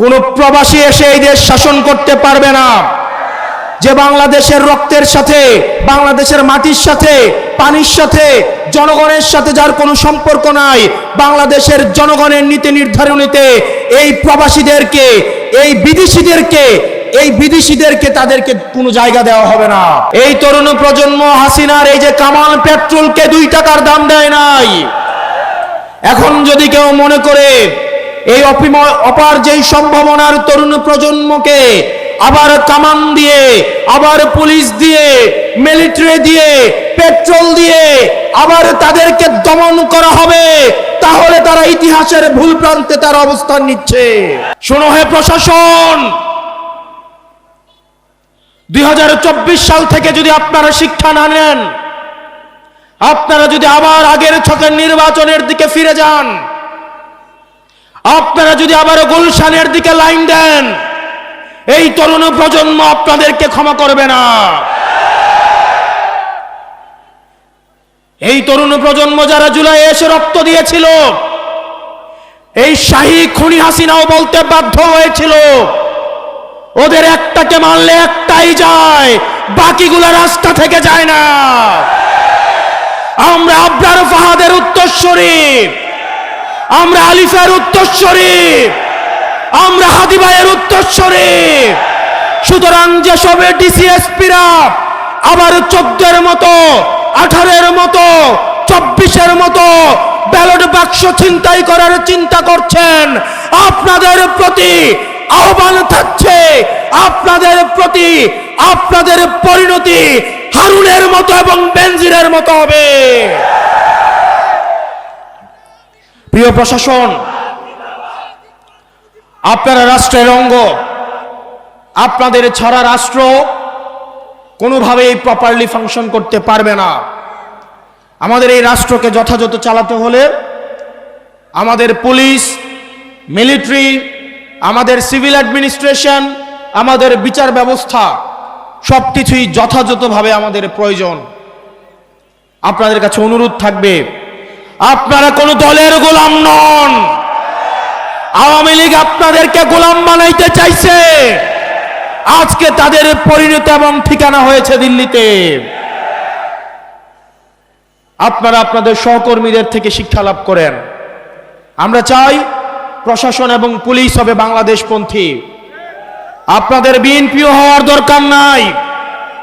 কোন প্রবাসী এসে এই দেশ শাসন করতে পারবে না। যে বাংলাদেশের রক্তের সাথে, বাংলাদেশের মাটির সাথে, পানির সাথে, জনগণের সাথে যার কোনো সম্পর্ক নাই, বাংলাদেশের জনগণের নীতি নির্ধারণীতে এই প্রবাসীদেরকে, এই বিদেশিদেরকে এই বিদেশিদেরকে তাদেরকে কোনো জায়গা দেওয়া হবে না। এই তরুণ প্রজন্ম হাসিনার এই যে কামাল পেট্রোলকে দুই টাকার দাম দেয় নাই, এখন যদি কেউ মনে করে এই অপার যেই সম্ভাবনার তরুণ প্রজন্মকে আবার কামান দিয়ে, আবার পুলিশ দিয়ে, মিলিটারি দিয়ে, পেট্রোল দিয়ে আবার তাদেরকে দমন করা হবে, তাহলে তারা ইতিহাসের ভুল প্রান্তে তার অবস্থান নিচ্ছে। শোনো হে প্রশাসন! দুই হাজার চব্বিশ সাল থেকে যদি আপনারা শিক্ষা না নেন, আপনারা যদি আবার আগের ছকের নির্বাচনের দিকে ফিরে যান আপনারা যদি আবার গুলশানের দিকে লাইন দেন, এই তরুণ প্রজন্ম আপনাদেরকে ক্ষমা করবে না। এই তরুণ প্রজন্ম যারা জুলাই এসে রক্ত দিয়েছিল, এই শাহী খুনি হাসিনাও বলতে বাধ্য হয়েছিল, ওদের একটাকে মারলে একটাই যায়, বাকিগুলো রাস্তা থেকে যায় না। আমরা আবরার ফাহাদের উত্তর উত্তরস্বরী আমরা আলিফের উত্তরস্বরী। আমরা হাদিবাইয়ের উত্তরস্বরী। সুতরাং যেসবে ডিসিএসপিরা আবার চোদ্দের মতো, আঠারোর মতো, চব্বিশের মতো ব্যালট বাক্স ছিনতাই করার চিন্তা করছেন, আপনাদের প্রতি আহ্বান থাকছে, আপনাদের প্রতি আপনাদের পরিণতি হারুনের মতো এবং বেনজিরের মতো হবে। প্রিয় প্রশাসন, আপনারা রাষ্ট্রের অঙ্গ, আপনাদের ছাড়া রাষ্ট্র কোনোভাবেই প্রপারলি ফাংশন করতে পারবে না। আমাদের এই রাষ্ট্রকে যথাযথ চালাতে হলে আমাদের পুলিশ মিলিটারি আমাদের সিভিল অ্যাডমিনিস্ট্রেশন আমাদের বিচার ব্যবস্থা সব কিছুই যথাযথভাবে আমাদের প্রয়োজন। আপনাদের কাছে অনুরোধ থাকবে আপনারা কোনো দলের গোলাম নন। আওয়ামী লীগ আপনাদেরকে গোলাম বানাইতে চাইছে। আজকে তাদের পরিণত এবং ঠিকানা হয়েছে দিল্লিতে। আপনারা আপনাদের সহকর্মীদের থেকে শিক্ষা লাভ করেন। আমরা চাই প্রশাসন এবং পুলিশ হবে বাংলাদেশপন্থী। আপনাদের বিএনপিও হওয়ার দরকার নাই।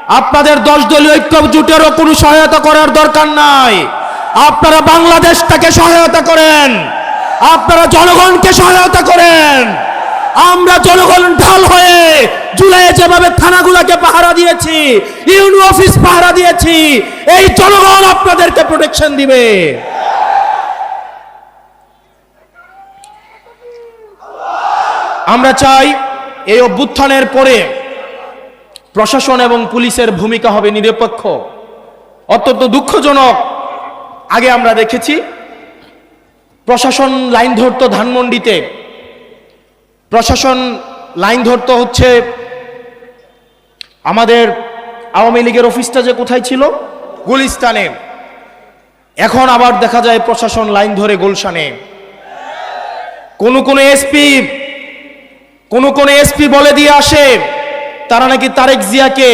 আপনাদের দশ দলীয় ঐক্য জোটেরও কোনো সহায়তা করার দরকার নাই। আপনারা বাংলাদেশটাকে সহায়তা করেন। আপনারা জনগণকে সহায়তা করেন। আমরা জনগণ ঢাল হয়ে জুলাইয়ে যেভাবে থানাগুলোকে পাহারা দিয়েছি ইউনি অফিস পাহারা দিয়েছি, এই জনগণ আপনাদেরকে প্রোটেকশন দিবে। আমরা চাই এই অভ্যুত্থানের পরে প্রশাসন এবং পুলিশের ভূমিকা হবে নিরপেক্ষ, অত্যন্ত দুঃখজনক। আগে আমরা দেখেছি প্রশাসন লাইন ধরতো ধানমন্ডিতে। প্রশাসন লাইন ধরতো হচ্ছে আমাদের আওয়ামী লীগের অফিসটা যে কোথায় ছিল? গুলিস্তানে। এখন আবার দেখা যায় প্রশাসন লাইন ধরে গুলশানে। কোন কোন এসপি, কোন কোন এসপি বলে দিয়ে আসে, তারা নাকি তারেক জিয়াকে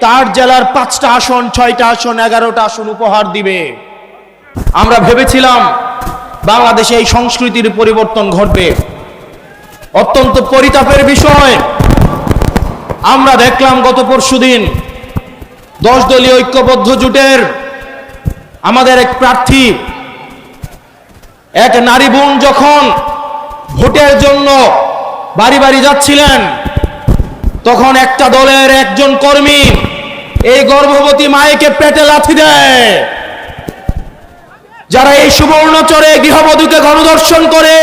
তার জেলার পাঁচটা আসন, ছয়টা আসন, এগারোটা আসন উপহার দিবে। আমরা ভেবেছিলাম বাংলাদেশে এই সংস্কৃতির পরিবর্তন ঘটবে। অত্যন্ত পরিতাপের বিষয়। আমরা দেখলাম গত পরশুদিন দশ দলীয় ঐক্যবদ্ধ জোটের আমাদের এক প্রার্থী, এক নারী বোন যখন ভোটের জন্য বাড়ি বাড়ি যাচ্ছিলেন, তখন একটা দলের একজন কর্মী এই গর্ভবতী মায়েকে পেটে লাথি দেয়। যারা এই সুবর্ণচরে গৃহবধূকে গণদর্শন করে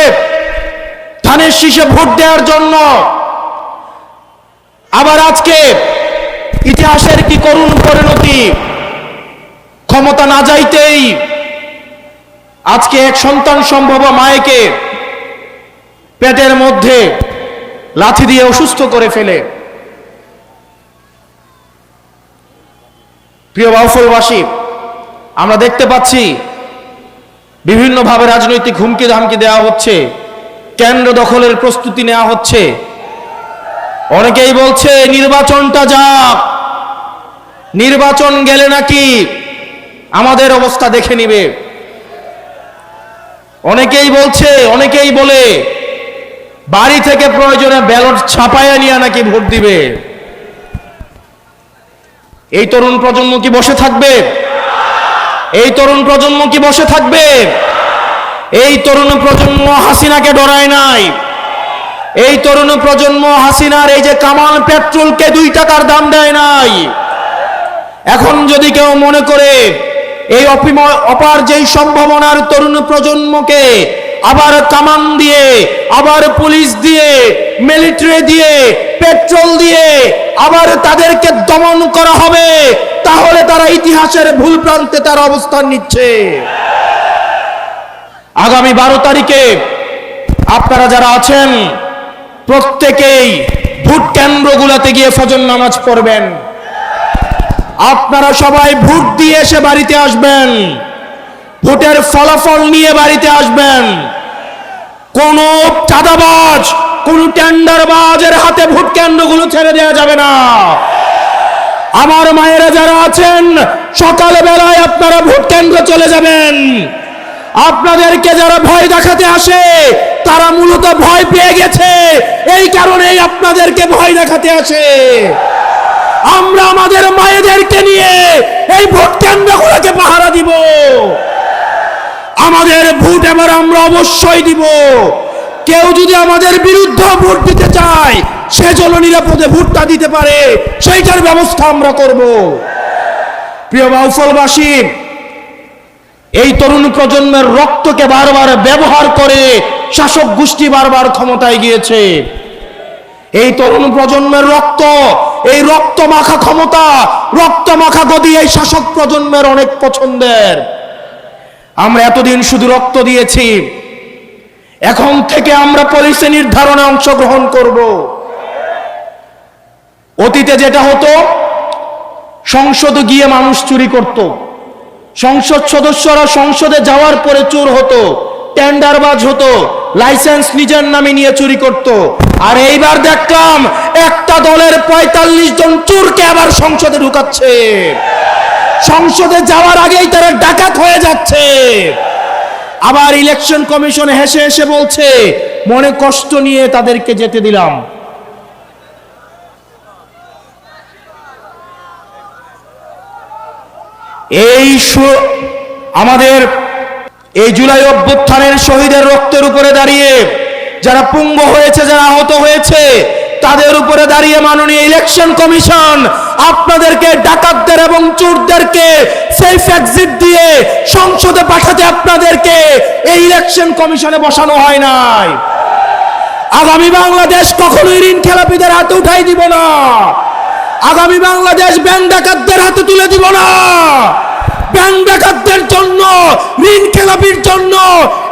ধানের শীষে ভোট দেওয়ার জন্য, আবার আজকে ইতিহাসের কি করুণ পরিণতি, ক্ষমতা না যাইতেই আজকে এক সন্তান সম্ভব মায়েকে পেটের মধ্যে লাথি দিয়ে অসুস্থ করে ফেলে। প্রিয় বাউফলবাসী, আমরা দেখতে পাচ্ছি বিভিন্নভাবে রাজনৈতিক হুমকি ধামকি দেওয়া হচ্ছে। কেন্দ্র দখলের প্রস্তুতি নেওয়া হচ্ছে। অনেকেই বলছে, নির্বাচনটা যাক। নির্বাচন গেলে নাকি আমাদের অবস্থা দেখে নিবে। অনেকেই বলছে, অনেকেই বলে, বাড়ি থেকে প্রয়োজনে ব্যালট ছাপাইয়া নিয়ে নাকি ভোট দিবে। এই তরুণ প্রজন্ম কি বসে থাকবে? এই তরুণ প্রজন্ম কি বসে থাকবে? এই তরুণ প্রজন্ম হাসিনাকে ডরায় নাই। এই তরুণ প্রজন্ম হাসিনার এই যে কামাল পেট্রোলকে দুই টাকার দাম দেয় নাই। এখন যদি কেউ মনে করে, এই অপিম- অপার যেই সম্ভাবনার তরুণ প্রজন্মকে আবার কামান দিয়ে, আবার পুলিশ দিয়ে, মিলিটারি দিয়ে, পেট্রোল দিয়ে আবার তাদেরকে দমন করা হবে, তাহলে তারা ইতিহাসের ভুল প্রান্তে তার অবস্থান নিচ্ছে। আগামী বারো তারিখে আপনারা যারা আছেন, প্রত্যেকেই ভোট কেন্দ্রগুলোতে গিয়ে ফজর নামাজ পড়বেন। আপনারা সবাই ভোট দিয়ে এসে বাড়িতে আসবেন। ভোটের ফলাফল নিয়ে বাড়িতে আসবেন। কোন চাঁদাবাজ, কোন টেন্ডারবাজের হাতে ভোট কেন্দ্রগুলো ছেড়ে দেওয়া যাবে না। আমার মায়েরা যারা আছেন সকাল বেলায় আপনারা ভোট কেন্দ্র চলে যাবেন। আপনাদেরকে যারা ভয় দেখাতে আসে, তারা মূলত ভয় পেয়ে গেছে। এই কারণেই আপনাদেরকে ভয় দেখাতে আসে। আমরা আমাদের মায়েদেরকে নিয়ে এই ভোট কেন্দ্রগুলোকে পাহারা দিব। আমাদের ভোট এবার আমরা অবশ্যই দিব। কেউ যদি আমাদের বিরুদ্ধে ভোট দিতে চায়, সে জন্য নিরাপদে ভোটটা দিতে পারে। সেইটার ব্যবস্থা আমরা করব। প্রিয় বাউফলবাসী এই তরুণ প্রজন্মের রক্তকে বারবার ব্যবহার করে শাসক গোষ্ঠী বারবার ক্ষমতায় গিয়েছে। এই তরুণ প্রজন্মের রক্ত, এই রক্ত মাখা ক্ষমতা রক্ত মাখা গদি এই শাসক প্রজন্মের অনেক পছন্দের। আমরা এতদিন শুধু রক্ত দিয়েছি। এখন থেকে আমরা পলিসি নির্ধারণে অংশগ্রহণ করব। অতীতে যেটা হতো, সংসদে গিয়ে মানুষ চুরি করত। সংসদ সদস্যরা সংসদে যাওয়ার পরে চোর হতো টেন্ডারবাজ হতো লাইসেন্স নিজের নামে নিয়ে চুরি করত। আর এইবার দেখলাম, একটা দলের পঁয়তাল্লিশ জন চোরকে আবার সংসদে ঢুকাচ্ছে। সংসদে যাওয়ার আগেই তারা ডাকাত হয়ে যাচ্ছে। আবার ইলেকশন কমিশন হেসে হেসে বলছে, মনে কষ্ট নিয়ে তাদেরকে যেতে দিলাম। এই আমাদের এই জুলাই অভ্যুত্থানের শহীদের রক্তের উপরে দাঁড়িয়ে যারা পুঙ্গ হয়েছে, যারা আহত হয়েছে তাদের উপরে দাঁড়িয়ে মাননীয় ইলেকশন কমিশন আপনাদেরকে ডাকাতদের এবং চোরদেরকে সেফ এক্সিট দিয়ে সংসদে পাঠাতে আপনাদেরকে এই ইলেকশন কমিশনে বসানো হয় নাই। আগামী বাংলাদেশ কখনোই ঋণ খেলাপিদের হাতে উঠাই দিব না। আগামী বাংলাদেশ ব্যাংক ডাকাতদের হাতে তুলে দিব না। ব্যাংক জন্য, ঋণ খেলাপির জন্য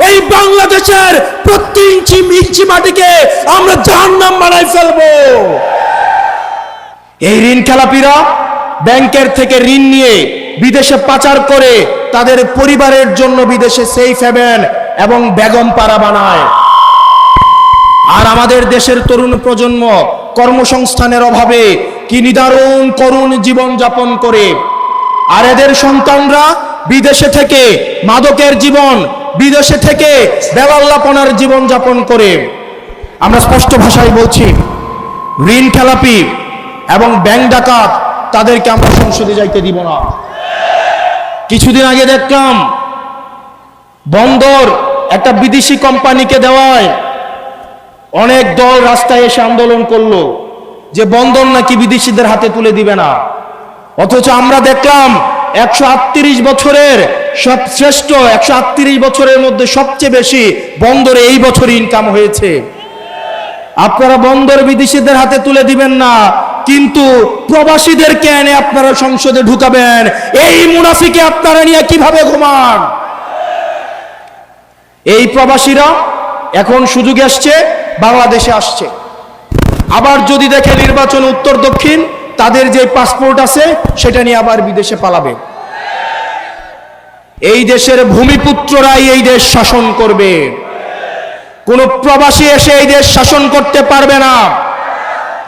এই বাংলাদেশের প্রতি ইঞ্চি ইঞ্চি মাটিকে আমরা জাহান্নাম বানাই ফেলব। এই ঋণ খেলাপিরা ব্যাংকের থেকে ঋণ নিয়ে বিদেশে পাচার করে তাদের পরিবারের জন্য বিদেশে সেফ হ্যাভেন এবং বেগম পাড়া বানায়। আর আমাদের দেশের তরুণ প্রজন্ম কর্মসংস্থানের অভাবে কি নিদারুণ করুণ জীবন যাপন করে আর এদের সন্তানরা বিদেশে থেকে মাদকের জীবন, বিদেশে থেকে বেলাল্লাপনার জীবন যাপন করে। আমরা স্পষ্ট ভাষায় বলছি, ঋণ খেলাপি এবং ব্যাংক ডাকাত তাদেরকে আমরা সংসদে যাইতে দিব না। কিছুদিন আগে দেখলাম, বন্দর একটা বিদেশি কোম্পানিকে দেওয়ায় অনেক দল রাস্তায় এসে আন্দোলন করল, যে বন্দর নাকি বিদেশিদের হাতে তুলে দিবে না। অথচ আমরা দেখলাম একশো আটত্রিশ বছরের সব শ্রেষ্ঠ, একশো আটত্রিশ বছরের মধ্যে সবচেয়ে বেশি বন্দরে এই বছর ইনকাম হয়েছে। আপনারা বন্দর বিদেশিদের হাতে তুলে দিবেন না, কিন্তু প্রবাসীদেরকে এনে আপনারা সংসদে ঢুকাবেন। এই মুনাফিকে আপনারা নিয়ে কীভাবে ঘুমান? এই প্রবাসীরা এখন সুযোগ আসছে, বাংলাদেশে আসছে। আবার যদি দেখে নির্বাচন উত্তর দক্ষিণ তাদের যে পাসপোর্ট আছে, সেটা নিয়ে আবার বিদেশে পালাবে। এই দেশের ভূমিপুত্ররাই এই দেশ শাসন করবে। কোনো প্রবাসী এসে এই দেশ শাসন করতে পারবে না।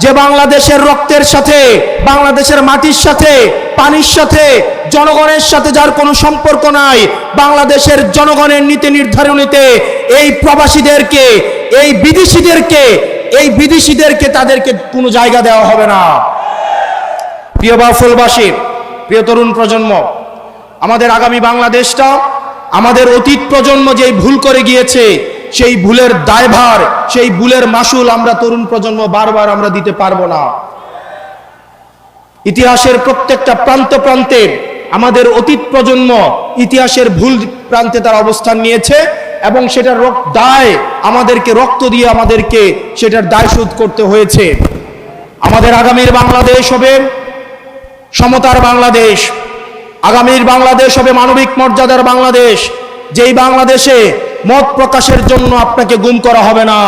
যে বাংলাদেশের রক্তের সাথে, বাংলাদেশের মাটির সাথে, পানির সাথে, জনগণের সাথে যার কোনো সম্পর্ক নাই, বাংলাদেশের জনগণের নীতি নির্ধারণীতে এই প্রবাসীদেরকে, এই বিদেশিদেরকে এই বিদেশিদেরকে তাদেরকে কোনো জায়গা দেওয়া হবে না। প্রিয় বাফুলবাসী, প্রিয় তরুণ প্রজন্ম, আমাদের আগামী বাংলাদেশটা, আমাদের অতীত প্রজন্ম যেই ভুল করে গিয়েছে, সেই ভুলের দায়ভার, সেই ভুলের মাসুল আমরা তরুণ প্রজন্ম বারবার আমরা দিতে পারব না। ইতিহাসের প্রত্যেকটা প্রান্ত প্রান্তে আমাদের অতীত প্রজন্ম ইতিহাসের ভুল প্রান্তে তার অবস্থান নিয়েছে এবং সেটার দায় আমাদেরকে, রক্ত দিয়ে আমাদেরকে সেটার দায় শোধ করতে হয়েছে। আমাদের আগামীর বাংলাদেশ হবে সমতার বাংলাদেশ, আগামীর বাংলাদেশ হবে মানবিক মর্যাদার বাংলাদেশ, যেই বাংলাদেশে মত প্রকাশের জন্য আপনাকে গুম করা হবে না,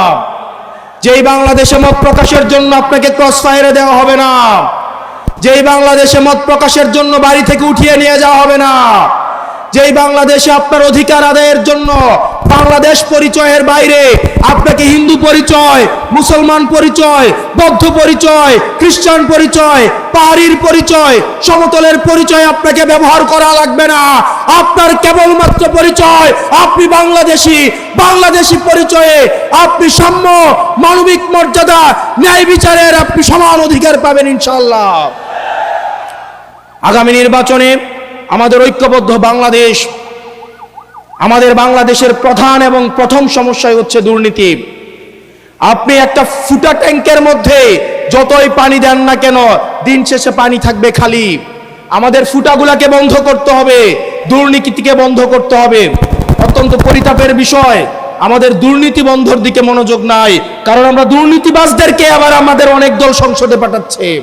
যেই বাংলাদেশে মত প্রকাশের জন্য আপনাকে ক্রস ফায়ারে দেওয়া হবে না, যেই বাংলাদেশে মত প্রকাশের জন্য বাড়ি থেকে উঠিয়ে নিয়ে যাওয়া হবে না, যেই বাংলাদেশে আপনার অধিকার আদায়ের জন্য বাংলাদেশ পরিচয়ের বাইরে। আপনাকে হিন্দু পরিচয়, মুসলমান পরিচয়, বৌদ্ধ পরিচয়, খ্রিস্টান পরিচয়, পাহাড়ির পরিচয়, সমতলের পরিচয় আপনাকে ব্যবহার করা লাগবে না। আপনার কেবলমাত্র পরিচয়, আপনি বাংলাদেশি। বাংলাদেশি পরিচয়ে আপনি সাম্য, মানবিক মর্যাদা, ন্যায় বিচারের আপনি সমান অধিকার পাবেন ইনশাল্লাহ আগামী নির্বাচনে আমাদের ঐক্যবদ্ধ বাংলাদেশ আমাদের বাংলাদেশের প্রধান এবং প্রথম সমস্যাই হচ্ছে দুর্নীতি। আপনি একটা ফুটা ট্যাঙ্কের মধ্যে যতই পানি দেন না কেন, দিন শেষে পানি থাকবে খালি। আমাদের ফুটাগুলাকে বন্ধ করতে হবে, দুর্নীতিকে বন্ধ করতে হবে। অত্যন্ত পরিতাপের বিষয়, আমাদের দুর্নীতি বন্ধর দিকে মনোযোগ নাই, কারণ আমরা দুর্নীতিবাজদেরকে আবার আমাদের অনেক দল সংসদে পাঠাচ্ছে।